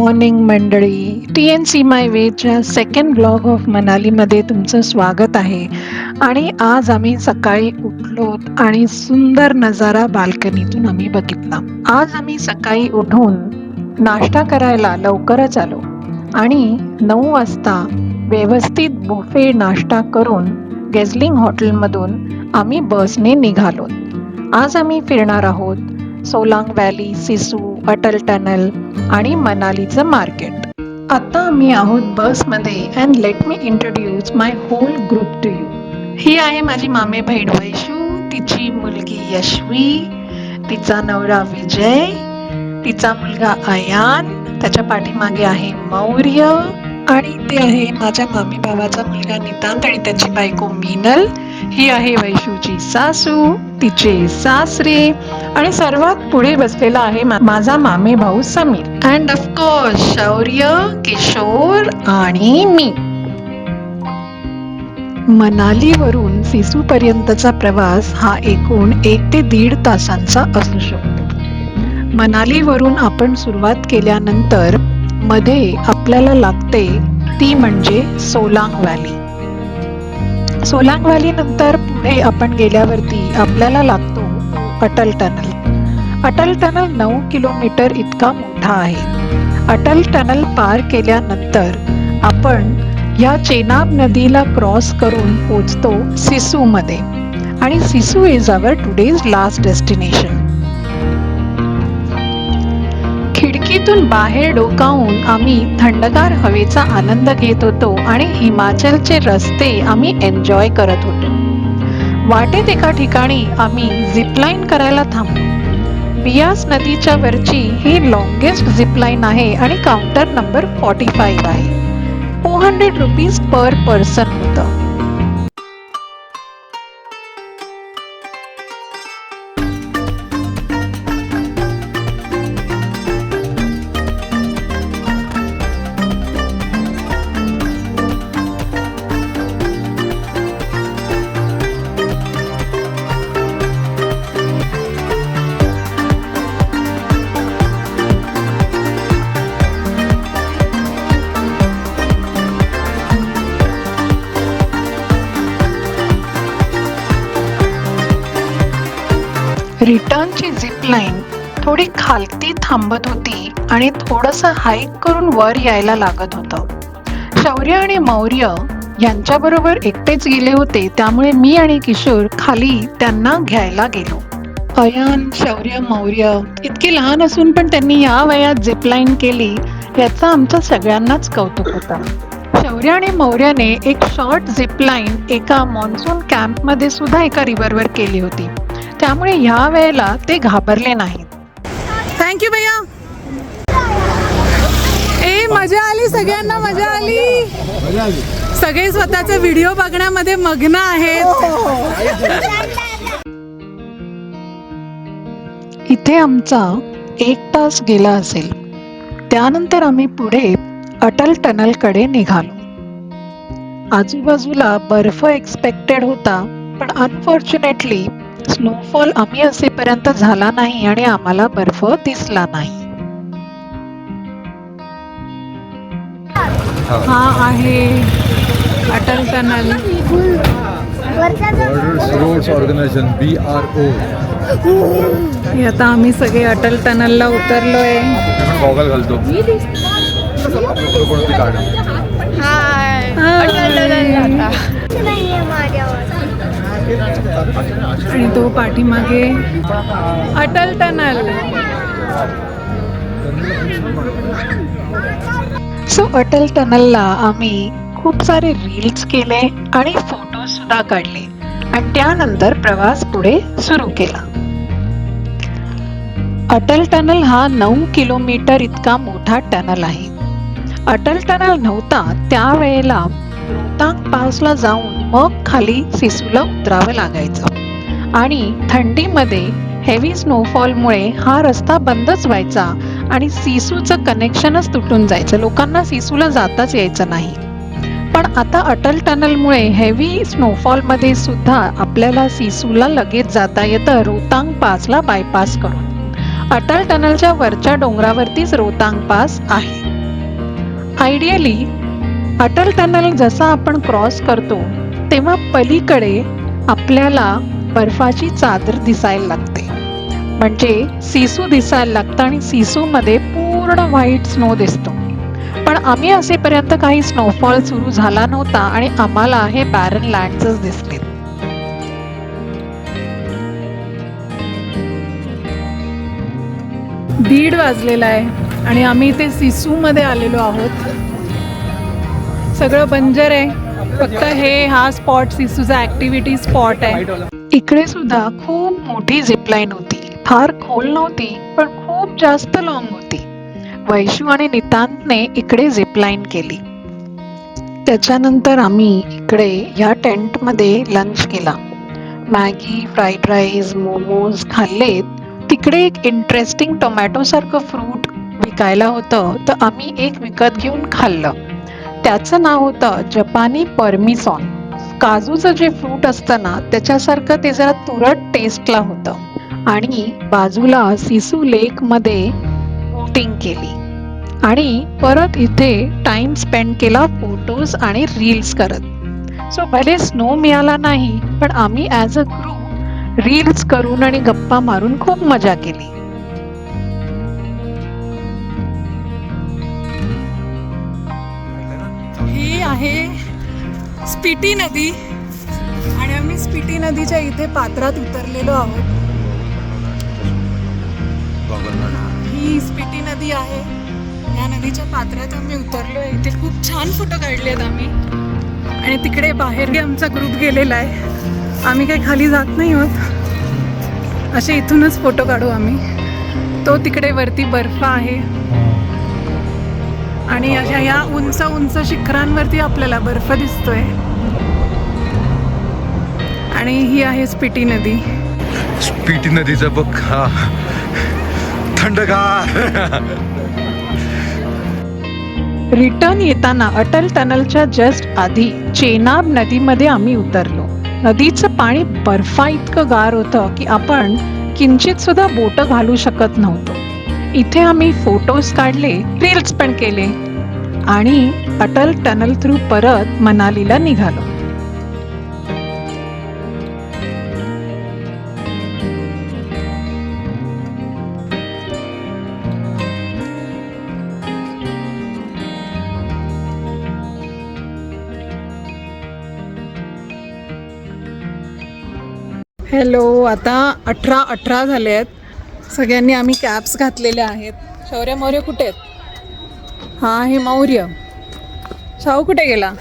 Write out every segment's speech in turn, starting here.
Morning मंडळी. T N C my वेच्या second blog of मनालीमध्ये तुमचं स्वागत आहे. आणि आज आम्ही सकाळी उठलो आणि सुंदर नजारा बाल्कनीतून आम्ही बघितला. आज आम्ही सकाळी उठून नाश्ता करायला लवकरच आलो. आणि नऊ वाजता व्यवस्थित बुफे नाश्ता करून गेझलिंग हॉटेलमधून आम्ही बसने निघालो. आज आम्ही फिरणार आहोत सोलांग व्हॅली सिसू अटल टनल आणि मनालीचं मार्केट. आता आम्ही आहोत बसमध्ये and let me introduce my whole group to you ही आहे माझी मामे बहीण वैशू तिची मुलगी यशवी तिचा नवरा विजय तिचा मुलगा अयान त्याच्या पाठीमागे आहे मौर्य आणि ते आहे माझ्या मामी भावाचा मुलगा नितांत आणि त्याची बायको मीनल. ही आहे वैशूची सासू तिचे सासरे आणि सर्वात पुढे बसलेला आहे माझा मामे भाऊ समीर. अँड ऑफकोर्स शौर्य किशोर आणि मी. मनालीवरून सिसू पर्यंतचा प्रवास हा एकूण एक ते दीड तासांचा असू शकतो. मनालीवरून आपण सुरुवात केल्यानंतरमध्ये आपल्याला लागते ती म्हणजे सोलांग व्हॅली. सोलांग व्हॅली नंतर पुढे आपण गेल्यावरती आपल्याला लागतो अटल टनल. अटल टनल नऊ किलोमीटर इतका मोठा आहे. अटल टनल पार केल्यानंतर आपण या चेनाब नदीला क्रॉस करून पोचतो सिसूमध्ये आणि Sissu is our today's last destination खिडकीतून बाहेर डोकावून आम्ही थंडगार हवेचा आनंद घेत होतो आणि हिमाचलचे रस्ते आम्ही एन्जॉय करत होतो. वाटेत एका ठिकाणी आम्ही झिपलाईन करायला थांबलो. बियास नदीच्या वरची ही लॉंगेस्ट झिपलाईन आहे आणि काउंटर नंबर फॉर्टी फाईव्ह आहे. Two hundred rupees per person होतं. रिटर्नची झिपलाईन थोडी खालती थांबत होती आणि थोडंसं हाईक करून वर यायला लागत होतं. शौर्य आणि मौर्य यांच्याबरोबर एकटेच गेले होते त्यामुळे मी आणि किशोर खाली त्यांना घ्यायला गेलो. अयान शौर्य मौर्य इतके लहान असून पण त्यांनी या वयात झिपलाईन केली याचा आमचं सगळ्यांनाच कौतुक होता. शौर्य आणि मौर्याने एक शॉर्ट झिपलाईन एका मॉन्सून कॅम्पमध्ये सुद्धा एका रिव्हरवर केली होती. त्यामुळे ह्या वेळेला ते घाबरले नाहीत. थँक्यू भैया. ए मजा आली सगळ्यांना मजा आली. सगळे स्वतःचा व्हिडिओ बघण्यामध्ये मग्न आहेत. इथे आमचा एक तास गेला असेल. त्यानंतर आम्ही पुढे अटल टनलकडे निघालो. आजूबाजूला बर्फ एक्सपेक्टेड होता पण अनफॉर्च्युनेटली स्नोफॉल आम्ही असेपर्यंत झाला नाही आणि आम्हाला बर्फ दिसला नाही. हा. आहे Atal tunnel. Roads Organization BRO हे आता आम्ही सगळे अटल टनलला उतरलोय. गॉगल घालतो. आणि तो पाठीमागे अटल टनल. सो अटल टनलला आम्ही खूप सारे रील्स केले आणि फोटो सुद्धा काढले. आणि त्यानंतर प्रवास पुढे सुरू केला. अटल टनल हा नऊ किलोमीटर इतका मोठा टनल आहे. अटल टनल नव्हता त्यावेळेला रोहतांग पासला जाऊन मग खाली सिसूला उतरावं लागायचं. आणि थंडीमध्ये हेवी स्नोफॉलमुळे हा रस्ता बंदच व्हायचा आणि सिसूचं कनेक्शनच तुटून जायचं. लोकांना सिसूला जाताच यायचं नाही. पण आता अटल टनलमुळे हेवी स्नोफॉलमध्ये सुद्धा आपल्याला सिसूला लगेच जाता येतं रोहतांग पासला बायपास करून. अटल टनलच्या वरच्या डोंगरावरतीच रोहतांग पास आहे. आयडियली अटल टनल जसा आपण क्रॉस करतो तेव्हा पलीकडे आपल्याला बर्फाची चादर दिसायला लागते. म्हणजे सिसू दिसायला लागतं आणि सिसूमध्ये पूर्ण व्हाईट स्नो दिसतो. पण आम्ही असेपर्यंत काही स्नोफॉल सुरू झाला नव्हता आणि आम्हाला हे बॅरन लँड्सच दिसलेत. दीड वाजलेला आहे आणि आम्ही इथे सिसूमध्ये आलेलो आहोत. सगळं बंजर आहे. फक्त हे हा स्पॉट सिसूचा ॲक्टिव्हिटी स्पॉट आहे. इकडे सुद्धा खूप मोठी झिपलाईन होती. फार खोल नव्हती पण खूप जास्त लॉंग होती. वैशू आणि नितांतने इकडे झिपलाईन केली. त्याच्यानंतर आम्ही इकडे या टेंटमध्ये लंच केला. मॅगी फ्राईड राईस मोमोज खाल्लेत. तिकडे एक इंटरेस्टिंग टोमॅटो सारखं फ्रूट विकायला होतं तर आम्ही एक विकत घेऊन खाल्लं. त्याचं नाव होतं जपानी परमिसॉन. काजूचं जे फ्रूट असतं ना त्याच्यासारखं ते जरा तुरट टेस्टला होतं. आणि बाजूला सिसू लेकमध्ये बोटिंग केली. आणि परत इथे टाइम स्पेंड केला फोटोज आणि रील्स करत. सो भले स्नो मिळाला नाही पण आम्ही ॲज अ ग्रुप रील्स करून आणि गप्पा मारून खूप मजा केली. ही आहे स्पिटी नदी. आणि आम्ही स्पिटी नदीच्या इथे पात्रात उतरलेलो आहोत. ही स्पिटी नदी आहे. या नदीच्या पात्रात आम्ही उतरलो इथे खूप छान फोटो काढले आहेत आम्ही. आणि तिकडे बाहेर आमचा ग्रुप गेलेला आहे. आम्ही काही खाली जात नाही होत असे इथूनच फोटो काढू आम्ही. तो तिकडे वरती बर्फ आहे. आणि अशा या उंच उंच शिखरांवरती आपल्याला बर्फ दिसतोय. आणि ही आहे स्पिटी नदी. स्पीटी नदीचा बघ. हा. थंडगार. रिटर्न येताना अटल टनलच्या जस्ट आधी चेनाब नदीमध्ये आम्ही उतरलो. नदीचं पाणी बर्फा इतकं गार होतं की आपण किंचित सुद्धा बोट घालू शकत नव्हतो. इथे आम्ही फोटोज काढले रील्स पण केले. आणि अटल टनल थ्रू परत मनालीला निघालो. हॅलो आता अठरा अठरा झाले आहेत. सगळ्यांनी आम्ही कॅप्स घातलेल्या आहेत. शौर्य मौर्य कुठे आहेत? हा आहे मौर्य. शाहू कुठे गेला?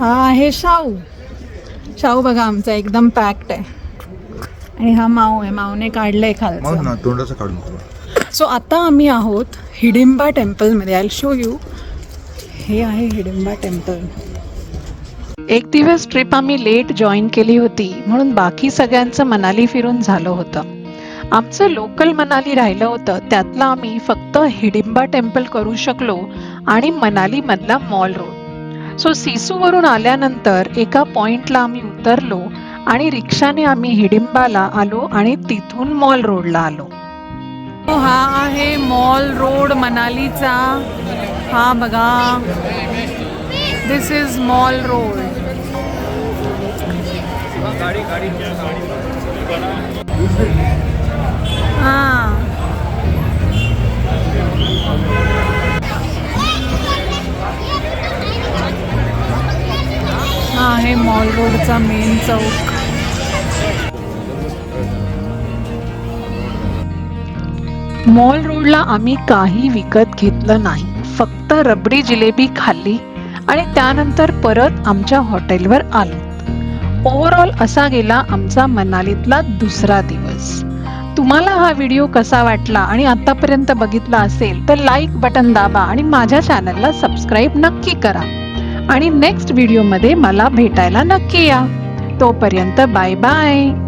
हा आहे शाहू. शाहू बघा आमचा एकदम पॅक्ड आहे. आणि हा माऊ आहे माऊने काढलंय खालचं. ना तोंडाचं काढून सो आता आम्ही आहोत हिडिंबा टेम्पलमध्ये आय शो यू हे आहे हिडिंबा टेम्पल एक दिवस ट्रिप आम्ही लेट जॉईन केली होती म्हणून बाकी सगळ्यांचं मनाली फिरून झालं होतं. आमचं लोकल मनाली राहिलं होतं त्यातलं आम्ही फक्त हिडिंबा टेम्पल करू शकलो आणि मनालीमधला मॉल रोड. सो सिसूवरून आल्यानंतर एका पॉइंटला आम्ही उतरलो आणि रिक्षाने आम्ही हिडिंबाला आलो आणि तिथून मॉल रोडला आलो. हा आहे मॉल रोड मनालीचा. हा बघा. दिस इज मॉल रोड हा. आहे मॉल रोडचा मेन चौक. मॉल रोडला आम्ही काही विकत घेतलं नाही. फक्त रबडी जिलेबी खाल्ली आणि त्यानंतर परत आमच्या हॉटेलवर आलो. ओव्हरऑल असा गेला आमचा मनालीतला दुसरा दिवस. तुम्हाला हा व्हिडिओ कसा वाटला आणि आतापर्यंत बघितला असेल तर लाईक बटन दाबा आणि माझ्या चॅनलला सबस्क्राईब नक्की करा. आणि नेक्स्ट व्हिडिओमध्ये मला भेटायला नक्की या. तोपर्यंत बाय बाय